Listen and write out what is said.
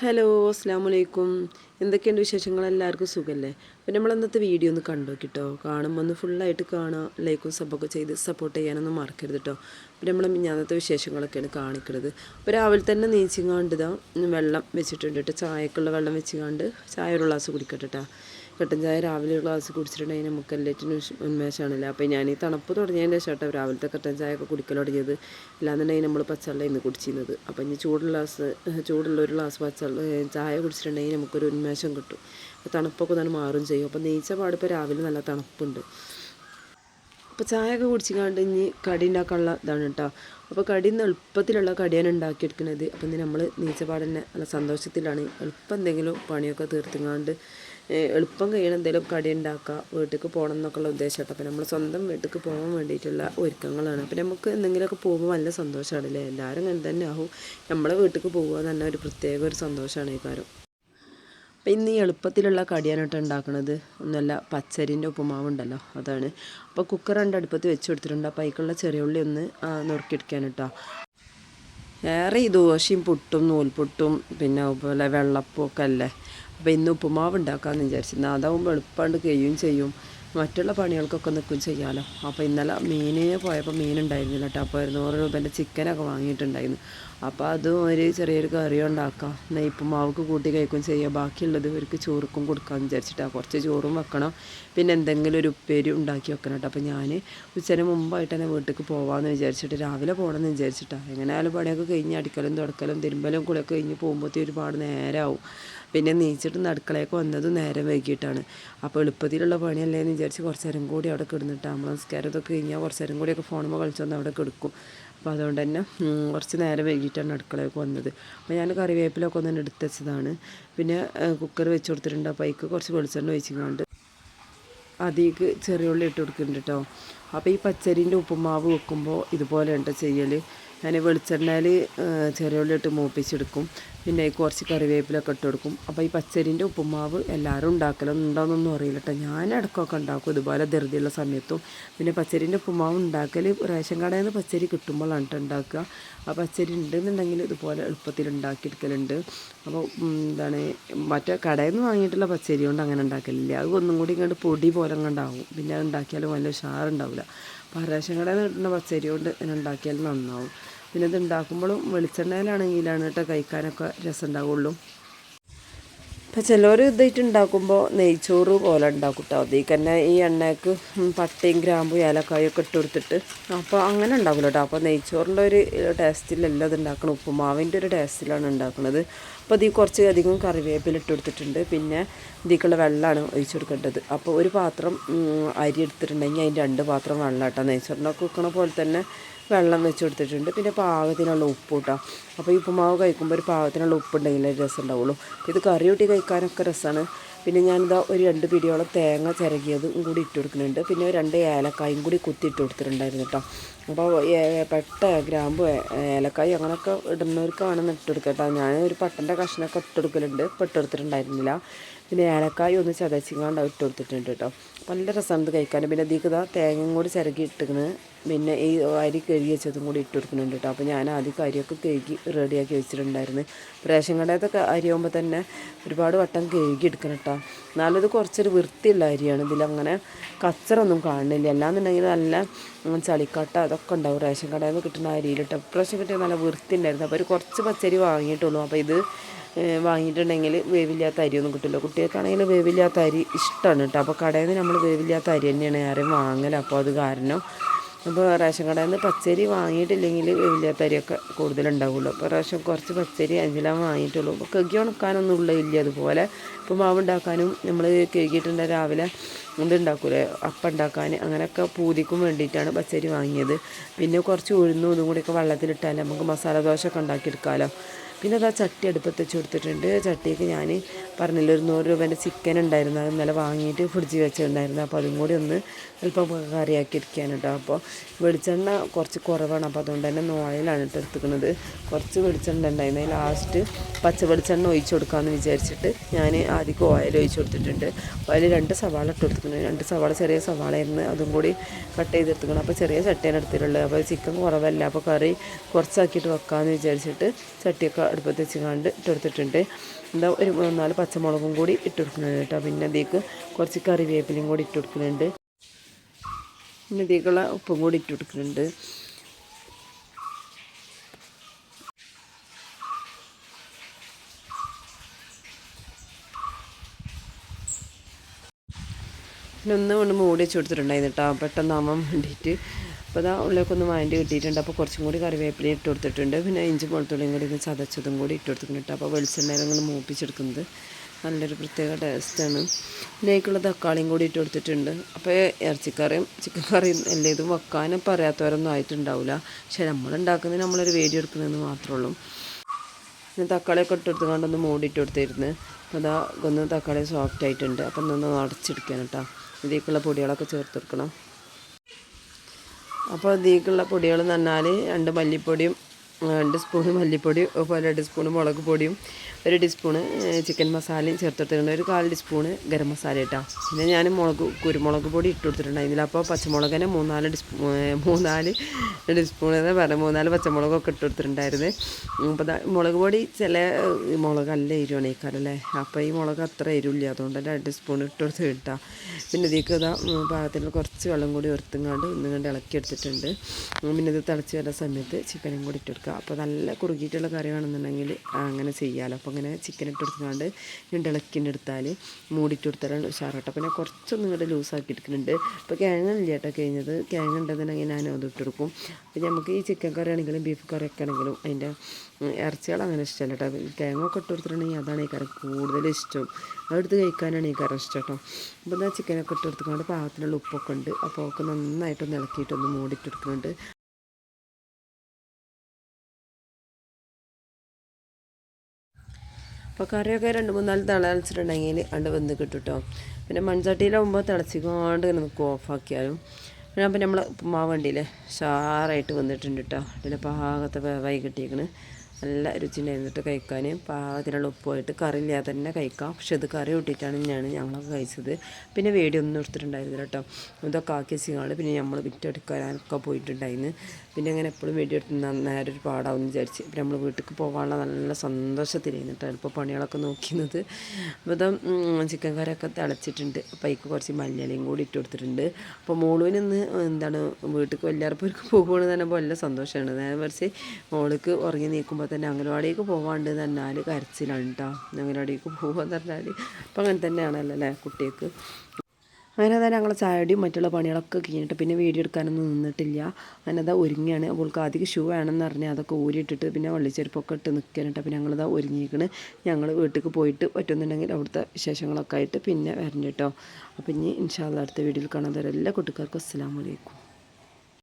Hello അസ്സാം വലൈക്കും എന്തൊക്കെയുണ്ട് വിശേഷങ്ങൾ? എല്ലാവർക്കും സുഖമല്ലേ അപ്പോൾ നമ്മൾ ഇന്നത്തെ വീഡിയോ ഒന്ന് കണ്ടു നോക്കിട്ടോ. കാണുമ്പോൾ ഒന്ന് ഫുള്ളായിട്ട് കാണാം ലൈക്കും സബ്ബൊക്കെ ചെയ്ത് സപ്പോർട്ട് ചെയ്യാനൊന്നും മറക്കരുത് കേട്ടോ അപ്പോൾ നമ്മൾ മിഞ്ഞാന്നത്തെ വിശേഷങ്ങളൊക്കെയാണ് കാണിക്കുന്നത് അപ്പോൾ രാവിലെ തന്നെ നീച്ചിങ്ങാണ്ട് ഇതാ വെള്ളം വെച്ചിട്ടുണ്ട് കേട്ടോ ചായക്കുള്ള വെള്ളം വെച്ചിങ്ങാണ്ട് ചായ ഒരു ഗ്ലാസ് കുടിക്കട്ടെ കേട്ടോ കട്ടൻ ചായ രാവിലെ ഒരു ഗ്ലാസ് കുടിച്ചിട്ടുണ്ടെങ്കിൽ നമുക്ക് എല്ലാറ്റിനും ഉന്മേഷമാണല്ലോ അപ്പോൾ ഞാൻ ഈ തണുപ്പ് തുടങ്ങിയതിന്റെ ശേഷം രാവിലത്തെ കട്ടൻ ചായ ഒക്കെ കുടിക്കൽ തുടങ്ങിയത്. ഇല്ലാന്നുണ്ടെങ്കിൽ നമ്മൾ പച്ചവെള്ളം ഇന്ന് കുടിച്ചിരുന്നത്. അപ്പോൾ ഇനി ചൂടുള്ള ഗ്ലാസ് ചൂടുള്ള ഒരു ഗ്ലാസ് പച്ചവെള്ളം ചായ കുടിച്ചിട്ടുണ്ടെങ്കിൽ നമുക്കൊരു ഉന്മേഷം കിട്ടും. തണുപ്പൊക്കെ തന്നെ മാറും ചെയ്യും. അപ്പോൾ നെയ്ച്ച പാടിപ്പോൾ രാവിലെ നല്ല തണുപ്പുണ്ട്. അപ്പോൾ ചായ ഒക്കെ കുടിച്ചിക്കാണ്ട് ഇനി കടി ഉണ്ടാക്കാനുള്ള ഇതാണ് കേട്ടോ അപ്പോൾ കടി ഇന്ന് എളുപ്പത്തിലുള്ള കടിയാണ് ഉണ്ടാക്കിയെടുക്കുന്നത് അപ്പം ഇന്ന് നമ്മൾ നീച്ചപാടന്നെ നല്ല സന്തോഷത്തിലാണ്. എളുപ്പം എന്തെങ്കിലും പണിയൊക്കെ തീർത്തുങ്ങാണ്ട് എളുപ്പം കഴിയണം എന്തെങ്കിലും കടി ഉണ്ടാക്കുക വീട്ടിലേക്ക് പോകണം എന്നൊക്കെയുള്ള ഉദ്ദേശം കേട്ടോ അപ്പോൾ നമ്മൾ സ്വന്തം വീട്ടിലേക്ക് പോകാൻ വേണ്ടിയിട്ടുള്ള ഒരുക്കങ്ങളാണ്. അപ്പോൾ നമുക്ക് എന്തെങ്കിലുമൊക്കെ പോകുമ്പോൾ നല്ല സന്തോഷമാണ് അല്ലേ എല്ലാവരും അങ്ങനെ തന്നെ ആവും. നമ്മളെ വീട്ടിലേക്ക് പോകുക തന്നെ ഒരു പ്രത്യേക ഒരു സന്തോഷമാണ് ഈ കാര്യം. അപ്പം ഇന്ന് ഈ എളുപ്പത്തിലുള്ള കടിയാനായിട്ട് ഉണ്ടാക്കുന്നത് ഒന്നല്ല പച്ചരിന്റെ ഉപ്പുമാവ് ഉണ്ടല്ലോ അതാണ്. അപ്പോൾ കുക്കർ രണ്ട് അടുപ്പത്ത് വെച്ച് കൊടുത്തിട്ടുണ്ട്. അപ്പോൾ അതിക്കുള്ള ചെറിയ ഉള്ളി ഒന്ന് നുറുക്കിയെടുക്കാൻ കേട്ടോ ഏറെ ഈ ദോശയും പുട്ടും നൂൽപുട്ടും പിന്നെ അതുപോലെ വെള്ളപ്പൊക്കെ അല്ലേ അപ്പോൾ ഇന്ന് ഉപ്പുമാവ് ഉണ്ടാക്കാമെന്ന് വിചാരിച്ചിരുന്നു. അതാവുമ്പോൾ എളുപ്പമായിട്ട് കഴിയും ചെയ്യും. മറ്റുള്ള പണികൾക്കൊക്കെ നിൽക്കും ചെയ്യാമല്ലോ അപ്പോൾ ഇന്നലെ മീനിന് പോയപ്പോൾ മീൻ ഉണ്ടായിരുന്നില്ല കേട്ടോ അപ്പോൾ ഇരുന്നൂറ് രൂപേന്റെ ചിക്കനൊക്കെ വാങ്ങിയിട്ടുണ്ടായിരുന്നു. അപ്പോൾ അതും ഒരു ചെറിയൊരു കറി ഉണ്ടാക്കാം. നെയ്പ്പുമാവക്ക് കൂട്ടി കഴിക്കും ചെയ്യുക ബാക്കിയുള്ളത് ഇവർക്ക് ചോറുക്കും കൊടുക്കാമെന്ന് വിചാരിച്ചിട്ടാണ് കുറച്ച് ചോറും വെക്കണം. പിന്നെ എന്തെങ്കിലും ഒരു ഉപ്പേരി ഉണ്ടാക്കി വെക്കണം കേട്ടോ അപ്പോൾ ഞാൻ ഉച്ചന് മുമ്പായിട്ട് തന്നെ വീട്ടിലേക്ക് പോകാമെന്ന് വിചാരിച്ചിട്ട് രാവിലെ പോകണമെന്ന് വിചാരിച്ചിട്ടാണ് എങ്ങനെയാലും പണിയൊക്കെ കഴിഞ്ഞ് അടിക്കലും തുടക്കലും തിരുമ്പലും കുളിയൊക്കെ കഴിഞ്ഞ് പോകുമ്പോഴത്തേ ഒരുപാട് നേരമാവും പിന്നെ നീച്ചിട്ട് അടുക്കളയൊക്കെ വന്നത് നേരെ വൈകിട്ടാണ്. അപ്പോൾ എളുപ്പത്തിലുള്ള പണിയല്ലേ എന്ന് വിചാരിച്ച് കുറച്ച് നേരം കൂടി അവിടെ കിടന്നിട്ട് നിസ്കാരം ഇതൊക്കെ കഴിഞ്ഞാൽ കുറച്ച് നേരം കൂടിയൊക്കെ ഫോണുമ്പോൾ കളിച്ചൊന്ന് അവിടെ കിടക്കും. അപ്പോൾ അതുകൊണ്ട് തന്നെ കുറച്ച് നേരം വൈകിട്ടാണ് അടുക്കളയൊക്കെ വന്നത്. അപ്പോൾ ഞാൻ കറിവേപ്പിലൊക്കെ ഒന്ന് എടുത്ത് വെച്ചതാണ്. പിന്നെ കുക്കർ വെച്ച് കൊടുത്തിട്ടുണ്ട്. അപ്പോൾ അതിക്ക് കുറച്ച് വെളിച്ചെണ്ണ ഒഴിച്ചിങ്ങാണ്ട് അതിലേക്ക് ചെറിയ ഉള്ളി ഇട്ട് കൊടുക്കുന്നുണ്ട് കേട്ടോ അപ്പോൾ ഈ പച്ചരിന്റെ ഉപ്പുമാവ് വെക്കുമ്പോൾ ഇതുപോലെ ഉണ്ട് ചെയ്യൽ ഞാൻ വെളിച്ചെണ്ണയിൽ ചെറിയ ഉള്ളി ഇട്ട് മൂപ്പിച്ചെടുക്കും. പിന്നെ കുറച്ച് കറിവേപ്പിലൊക്കെ ഇട്ട് കൊടുക്കും. അപ്പോൾ ഈ പച്ചരിന്റെ ഉപ്പുമാവ് എല്ലാവരും ഉണ്ടാക്കലുണ്ടോയെന്നൊന്നും അറിയില്ല കേട്ടോ ഞാൻ ഇടയ്ക്കൊക്കെ ഉണ്ടാക്കും ഇതുപോലെ ധൃതിയുള്ള സമയത്തും. പിന്നെ പച്ചരിന്റെ ഉപ്പുമാവ് ഉണ്ടാക്കൽ റേഷൻ കടയിൽ നിന്ന് പച്ചരി കിട്ടുമ്പോഴാണ് കേട്ടോ ഉണ്ടാക്കുക. ആ പച്ചരി ഉണ്ടെന്നുണ്ടെങ്കിൽ ഇതുപോലെ എളുപ്പത്തിൽ ഉണ്ടാക്കിയെടുക്കലുണ്ട്. അപ്പോൾ എന്താണ് മറ്റേ കടയിൽ നിന്ന് വാങ്ങിയിട്ടുള്ള പച്ചരി കൊണ്ട് അങ്ങനെ ഉണ്ടാക്കലില്ല. അത് ഒന്നും കൂടി ഇങ്ങോട്ട് പൊടി പോലെ ഉണ്ടാവും പിന്നെ അത് ഉണ്ടാക്കിയാലും വലിയ ഉഷാറുണ്ടാവില്ല. അപ്പോൾ റേഷൻ കടയിൽ നിന്ന് കിട്ടുന്ന പച്ചരി കൊണ്ട് ഉണ്ടാക്കിയാൽ നന്നാവും. പിന്നെ ഇത് ഉണ്ടാക്കുമ്പോഴും വെളിച്ചെണ്ണയിലാണെങ്കിലാണ് കേട്ടോ കഴിക്കാനൊക്കെ രസം ഉണ്ടാവുള്ളൂ ഇപ്പം ചിലർ ഇതായിട്ട് ഉണ്ടാക്കുമ്പോൾ നെയ്ച്ചോറ് പോലെ ഉണ്ടാക്കും കേട്ടോ. അതിൽ തന്നെ ഈ എണ്ണയ്ക്ക് പട്ടയും ഗ്രാമ്പും ഏലക്കായും ഒക്കെ ഇട്ട് കൊടുത്തിട്ട്. അപ്പോൾ അങ്ങനെ ഉണ്ടാവില്ല കേട്ടോ. അപ്പോൾ നെയ്ച്ചോറിന്റെ ഒരു ടേസ്റ്റിലല്ല ഇത് ഉണ്ടാക്കണം ഉപ്പുമാവിന്റെ ഒരു ടേസ്റ്റിലാണ് ഉണ്ടാക്കുന്നത് അപ്പോൾ ഇതിൽ കുറച്ചധികം കറിവേപ്പില ഇട്ട് കൊടുത്തിട്ടുണ്ട്. പിന്നെ ഇതിക്കുള്ള വെള്ളമാണ് ഒഴിച്ചു കൊടുക്കേണ്ടത്. അപ്പോൾ ഒരു പാത്രം അരി എടുത്തിട്ടുണ്ടെങ്കിൽ അതിന്റെ രണ്ട് പാത്രം വെള്ളം കേട്ടോ നെയ്ച്ചോറിനൊക്കെ വെക്കണ പോലെ തന്നെ വെള്ളം വെച്ച് കൊടുത്തിട്ടുണ്ട്. പിന്നെ പാകത്തിനുള്ള ഉപ്പ് കേട്ടോ അപ്പോൾ ഈ ഉപ്പുമാവ് കഴിക്കുമ്പോൾ ഒരു പാകത്തിനുള്ള ഉപ്പുണ്ടെങ്കിലേ രസം ഉണ്ടാവുള്ളൂ. ഇത് കറി കൂട്ടി കഴിക്കാനൊക്കെ രസമാണ് പിന്നെ ഞാനിതാ ഒരു രണ്ട് പിടിയോളം തേങ്ങ ചിരകിയതും കൂടി ഇട്ട് കൊടുക്കുന്നുണ്ട്. പിന്നെ രണ്ട് ഏലക്കായും കൂടി കുത്തി ഇട്ട് കൊടുത്തിട്ടുണ്ടായിരുന്നു കേട്ടോ. അപ്പോൾ പെട്ട ഗ്രാമ്പ് ഏലക്കായി അങ്ങനെയൊക്കെ ഇടുന്നവർക്കാണെന്ന് ഇട്ട് കൊടുക്കുക കേട്ടോ. ഞാൻ ഒരു പട്ടന്റെ കഷ്ണമൊക്കെ ഇട്ട് കൊടുക്കലുണ്ട്. ഇപ്പം ഇട്ട് കൊടുത്തിട്ടുണ്ടായിരുന്നില്ല. പിന്നെ ഏലക്കായ ഒന്ന് ചതച്ചിങ്ങാണ്ട് ഇട്ട് കൊടുത്തിട്ടുണ്ട് കേട്ടോ. നല്ല രസമാണ് കഴിക്കാൻ. പിന്നെ അധികം ഇതാ തേങ്ങയും കൂടി ചിരകി ഇട്ടിരിക്കുന്നത് പിന്നെ ഈ അരി കഴുകി വെച്ചതും കൂടി ഇട്ട് കൊടുക്കുന്നുണ്ട് കേട്ടോ. അപ്പോൾ ഞാൻ ആദ്യം അരിയൊക്കെ കഴുകി റെഡിയാക്കി വെച്ചിട്ടുണ്ടായിരുന്നു. റേഷൻ കടയത്തൊക്കെ അരിയാകുമ്പോൾ തന്നെ ഒരുപാട് വട്ടം കഴുകി എടുക്കണം കേട്ടോ. എന്നാലും ഇത് കുറച്ചൊരു വൃത്തിയുള്ള അരിയാണ്. ഇതിലങ്ങനെ കച്ചറൊന്നും കാണുന്നില്ല. അല്ലാന്നുണ്ടെങ്കിൽ നല്ല ചളിക്കട്ട അതൊക്കെ ഉണ്ടാവും. റേഷൻ കടയിൽ നിന്ന് കിട്ടുന്ന അരിയിലിട്ട്. പ്രാവശ്യം കിട്ടിയ നല്ല വൃത്തി ഉണ്ടായിരുന്നു അപ്പോൾ ഒരു കുറച്ച് പച്ചരി വാങ്ങിയിട്ടുള്ളൂ. അപ്പോൾ ഇത് വാങ്ങിയിട്ടുണ്ടെങ്കിൽ വേവില്ലാത്ത അരിയൊന്നും കിട്ടില്ല കുട്ടികൾക്കാണെങ്കിൽ വേവില്ലാത്ത അരി ഇഷ്ടമാണ് കേട്ടോ. അപ്പോൾ കടയിൽ നിന്ന് നമ്മൾ വേവില്ലാത്ത അരി തന്നെയാണ് ആരെയും വാങ്ങൽ അപ്പോൾ അത് കാരണം അപ്പോൾ റേഷൻ കടയിൽ നിന്ന് പച്ചരി വാങ്ങിയിട്ടില്ലെങ്കിൽ വേവില്ലാത്ത അരിയൊക്കെ കൂടുതലുണ്ടാവുള്ളൂ. അപ്പോൾ റേഷൻ കുറച്ച് പച്ചരി അഞ്ചിലാം വാങ്ങിയിട്ടുള്ളൂ. അപ്പോൾ കഴുകി ഉണക്കാനൊന്നും ഉള്ളില്ല അതുപോലെ ഇപ്പോൾ മാവ് ഉണ്ടാക്കാനും നമ്മൾ കഴുകിയിട്ടുണ്ട് രാവിലെ ഇതുണ്ടാക്കൂലേ അപ്പം ഉണ്ടാക്കാൻ അങ്ങനെയൊക്കെ പൂതിക്കും വേണ്ടിയിട്ടാണ് പച്ചരി വാങ്ങിയത്. പിന്നെ കുറച്ച് ഉഴുന്നും ഇതും കൂടിയൊക്കെ വെള്ളത്തിലിട്ടാൽ നമുക്ക് മസാല ദോശ ഒക്കെ ഉണ്ടാക്കിയെടുക്കാമല്ലോ പിന്നെ അത് ആ ചട്ടി അടുപ്പത്ത് വെച്ച് കൊടുത്തിട്ടുണ്ട്. ചട്ടിക്ക് ഞാൻ പറഞ്ഞില്ല ഒരു നൂറ് രൂപേന്റെ ചിക്കൻ ഉണ്ടായിരുന്നു. അത് ഇന്നലെ വാങ്ങിയിട്ട് ഫ്രിഡ്ജിൽ വെച്ചിട്ടുണ്ടായിരുന്നു. അപ്പോൾ അതും കൂടി ഒന്ന് അല്പം കറിയാക്കി ഇരിക്കാൻ കേട്ടോ. അപ്പോൾ വെളിച്ചെണ്ണ കുറച്ച് കുറവാണ്. അപ്പോൾ അതുകൊണ്ട് തന്നെ നോയിലാണ് ഇട്ട് എടുത്തുക്കുന്നത് കുറച്ച് വെളിച്ചെണ്ണ ഉണ്ടായിരുന്നു. ലാസ്റ്റ് പച്ച വെളിച്ചെണ്ണ ഒഴിച്ചു കൊടുക്കാമെന്ന് വിചാരിച്ചിട്ട് ഞാൻ ആദ്യം ഓയിൽ ഒഴിച്ചു കൊടുത്തിട്ടുണ്ട്. ഓയിൽ രണ്ട് സവാള ഇട്ട് കൊടുത്തിട്ടുണ്ട്. രണ്ട് സവാള ചെറിയ സവാളയായിരുന്നു. അതും കൂടി കട്ട് ചെയ്ത് ചെയ്തെടുത്തുക്കണം അപ്പോൾ ചെറിയ ചട്ടിയാണ് എടുത്തിട്ടുള്ളത്. അപ്പോൾ ചിക്കൻ കുറവല്ല. അപ്പോൾ കറി കുറച്ചാക്കിയിട്ട് വെക്കാമെന്ന് വിചാരിച്ചിട്ട് ചട്ടിയൊക്കെ അടുപ്പത്ത് വെച്ച് കണ്ട് ഇട്ടെടുത്തിട്ടുണ്ട്. എന്താ ഒരു മൂന്നാൽ പച്ചമുളകും കൂടി ഇട്ട് കൊടുക്കുന്നുണ്ട് കേട്ടോ. പിന്നെ അതിലേക്ക് കുറച്ച് കറിവേപ്പിലയും കൂടി ഇട്ട് കൊടുക്കുന്നുണ്ട് പിന്നെ ഇതിലേക്കുള്ള ഉപ്പും കൂടി ഇട്ട് കൊടുക്കുന്നുണ്ട് പിന്നെ ഒന്ന് കൊണ്ട് മൂടി വെച്ച് കൊടുത്തിട്ടുണ്ടായിരുന്നു കേട്ടോ. പെട്ടെന്നാവാൻ വേണ്ടിയിട്ട്. അപ്പോൾ ഇതാ ഉള്ളിലേക്കൊന്ന് വാങ്ങി കിട്ടിയിട്ടുണ്ട്. അപ്പോൾ കുറച്ചും കൂടി കറിവേപ്പില ഇട്ട് കൊടുത്തിട്ടുണ്ട്. പിന്നെ ഇഞ്ചി വെളുത്തുള്ളിയും കൂടി ഒന്ന് ചതച്ചതും കൂടി ഇട്ട് കൊടുത്തിട്ടുണ്ട് അപ്പോൾ വെളിച്ചെണ്ണയിൽ അങ്ങനെ മൂപ്പിച്ചെടുക്കുന്നത് നല്ലൊരു പ്രത്യേക ടേസ്റ്റാണ് ഇതിലേക്കുള്ള തക്കാളിയും കൂടി ഇട്ട് കൊടുത്തിട്ടുണ്ട്. അപ്പോൾ ഇറച്ചിക്കറിയും ചിക്കൻ കറിയും എല്ലാം ഇതും വെക്കാനും പറയാത്തവരൊന്നും ആയിട്ടുണ്ടാവില്ല പക്ഷേ നമ്മളുണ്ടാക്കുന്നത് നമ്മളൊരു വേടി എടുക്കുന്നതെന്ന് മാത്രമേ ഉള്ളൂ. പിന്നെ തക്കാളിയൊക്കെ ഇട്ടെടുത്ത് മൂടി മൂടിയിട്ട് കൊടുത്തിരുന്നു. അപ്പോൾ അതാ ഒന്ന് തക്കാളി സോഫ്റ്റ് ആയിട്ടുണ്ട്. അപ്പം ഒന്ന് അടച്ചെടുക്കണം കേട്ടോ. ഇതിലേക്കുള്ള പൊടികളൊക്കെ ചേർത്ത് കൊടുക്കണം. അപ്പോൾ ഇതിലേക്കുള്ള പൊടികൾ എന്ന് പറഞ്ഞാൽ രണ്ട് മല്ലിപ്പൊടിയും രണ്ട് സ്പൂൺ മല്ലിപ്പൊടി പല രണ്ട് സ്പൂണ് മുളക് പൊടിയും ഒരു ടീസ്പൂണ് ചിക്കൻ മസാലയും ചേർത്തിട്ടുണ്ട് ഒരു കാൽ ടീസ്പൂണ് ഗരം മസാല ഇട്ടാ. പിന്നെ ഞാൻ മുളക് കുരുമുളക് പൊടി ഇട്ട് കൊടുത്തിട്ടുണ്ടായിരുന്നില്ല അപ്പോൾ പച്ചമുളകിനെ മൂന്നാൽ ഡിസ്പൂ മൂന്നാൽ ടീസ്പൂൺ എന്ന് പറഞ്ഞ മൂന്നാൽ പച്ചമുളകൊക്കെ ഇട്ട് കൊടുത്തിട്ടുണ്ടായിരുന്നു അപ്പോൾ മുളക് പൊടി ചില മുളകല്ല എരിവാണ് ഈ അല്ലേ? അപ്പോൾ ഈ മുളക് അത്ര എരിവില്ല. അതുകൊണ്ട് രണ്ട് സ്പൂൺ ഇട്ട്. കൊടുത്ത് കിട്ടാം പിന്നെ ഇതിലേക്ക് ഇതാ പാകത്തിൽ കുറച്ച് വെള്ളം കൂടി ഉയർത്തുങ്ങാണ്ട് ഒന്നുകൊണ്ട് ഇളക്കി എടുത്തിട്ടുണ്ട് പിന്നെ ഇത് തിളച്ച് വരുന്ന സമയത്ത് ചിക്കനും കൂടി ഇട്ട് കൊടുക്കുക. അപ്പോൾ നല്ല കുറുകിയിട്ടുള്ള കറിയാണെന്നുണ്ടെങ്കിൽ അങ്ങനെ ചെയ്യാമല്ലോ അപ്പോൾ അങ്ങനെ ചിക്കൻ ഇട്ട് കൊടുക്കാണ്ട് രണ്ട് ഇളക്കിന്റെ എടുത്താൽ മൂടിയിട്ട് കൊടുത്താലാണ് ഉഷാറാട്ടോ പിന്നെ കുറച്ചൊന്നും ഇങ്ങോട്ട് ലൂസാക്കി എടുക്കുന്നുണ്ട്. അപ്പോൾ കിഴങ്ങില്ല കേട്ടോ കഴിഞ്ഞത്. കിഴങ്ങ് ഉണ്ടെന്നുണ്ടെങ്കിൽ ഞാൻ അത് ഇട്ട് കൊടുക്കും. അപ്പോൾ നമുക്ക് ഈ ചിക്കൻ കറി ആണെങ്കിലും ബീഫ് കറി ഒക്കെ ആണെങ്കിലും അതിന്റെ ഇറച്ചികൾ അങ്ങനെ ഇഷ്ടമല്ല കേട്ടോ. കിഴങ്ങൊക്കെ ഇട്ട് കൊടുത്തിട്ടുണ്ടെങ്കിൽ അതാണ് ഈ കറി കൂടുതൽ ഇഷ്ടം. അതെടുത്ത് കഴിക്കാനാണ് ഈ കറി ഇഷ്ടം കേട്ടോ. അപ്പോൾ എന്താ ചിക്കനൊക്കെ ഇട്ട് കൊടുത്തുകൊണ്ട് പാകത്തിനുള്ള ഉപ്പൊക്കെ ഉണ്ട്. അപ്പോൾ ഒക്കെ നന്നായിട്ടൊന്ന് ഇളക്കിയിട്ടൊന്ന് മൂടിയിട്ട് എടുക്കുന്നുണ്ട് അപ്പോൾ കറിയൊക്കെ രണ്ട് മൂന്നാൽ തിളച്ചിട്ടുണ്ടെങ്കിൽ അണ്ട് വെന്ത് കിട്ടും കേട്ടോ പിന്നെ മൺചട്ടിയിലാവുമ്പോൾ തിളച്ചിക്കൊണ്ട് നമുക്ക് ഓഫാക്കിയാലും പിന്നെ അപ്പം നമ്മൾ ഉപ്പുമാവ് വണ്ടിയിൽ ഷാറായിട്ട് വന്നിട്ടുണ്ട് കേട്ടോ പിന്നെ പാകത്തെ വേവായി കിട്ടിയേക്കണ്. നല്ല രുചി ഉണ്ടായിരുന്നിട്ട് കഴിക്കാൻ പാകത്തിനുള്ള ഉപ്പുമായിട്ട് കറി ഇല്ലാതെ തന്നെ കഴിക്കാം. പക്ഷെ ഇത് കറി കൂട്ടിയിട്ടാണ് ഞാൻ ഞങ്ങളൊക്കെ കഴിച്ചത്. പിന്നെ വേടി ഒന്നും എടുത്തിട്ടുണ്ടായിരുന്നില്ല കേട്ടോ. ഇതൊക്കെ ആക്കി വെച്ചാൽ പിന്നെ നമ്മൾ വിറ്റെടുക്കാനൊക്കെ പോയിട്ടുണ്ടായിരുന്നു. പിന്നെ അങ്ങനെ എപ്പോഴും വേടി എടുത്ത് നേരെ ഒരു പാടാവും വിചാരിച്ച്. പിന്നെ നമ്മൾ വീട്ടിൽ പോകാനുള്ള നല്ല സന്തോഷത്തിലായിരുന്നു കേട്ടോ. ഇപ്പോൾ പണികളൊക്കെ നോക്കുന്നത് അപ്പോൾ ഇതാ ചിക്കൻ കറിയൊക്കെ തിളച്ചിട്ടുണ്ട്. അപ്പോൾ അതിക്ക് കുറച്ച് മല്ലിയിലയും കൂടി ഇട്ട് കൊടുത്തിട്ടുണ്ട്. അപ്പോൾ മോളുവിന് ഇന്ന് എന്താണ് വീട്ടിൽ എല്ലാവർക്കും പോകുകയാണെന്ന് തന്നെ നല്ല സന്തോഷമാണ്. നേരെ മറിച്ച് മോൾക്ക് ഉറങ്ങി നീക്കുമ്പോൾ തന്നെ അംഗനവാടിക്ക് പോകാണ്ട് തന്നാൽ കരച്ചിലാണ് കേട്ടോ അംഗനവാടിക്ക് പോകുക പറഞ്ഞാൽ അപ്പം അങ്ങനെ തന്നെയാണല്ലോ അല്ലേ കുട്ടികൾക്ക്. അങ്ങനെ തന്നെ ഞങ്ങൾ ചായടിയും മറ്റുള്ള പണികളൊക്കെ കഴിഞ്ഞിട്ട് പിന്നെ വീഡിയോ എടുക്കാനൊന്നും നിന്നിട്ടില്ല. അങ്ങനെ അതാ ഒരുങ്ങിയാണ്. അവൾക്ക് അധികം ഷൂ വേണമെന്ന് പറഞ്ഞാൽ അതൊക്കെ ഊരിയിട്ടിട്ട് പിന്നെ വള്ളിച്ചെരുപ്പൊക്കെ ഇട്ട് നിൽക്കാനിട്ട് അപ്പോൾ ഞങ്ങളിതാ ഒരുങ്ങിയിരിക്കണ് ഞങ്ങൾ വീട്ടിലേക്ക് പോയിട്ട് പറ്റുന്നുണ്ടെങ്കിൽ അവിടുത്തെ വിശേഷങ്ങളൊക്കെ ആയിട്ട് പിന്നെ വരണ്ട കേട്ടോ. അപ്പം ഇനി ഇൻഷാല്ല അടുത്ത വീഡിയോയിൽ കാണാൻ തരാം എല്ലാ കുട്ടിക്കാർക്കും അസ്സാം വലൈക്കും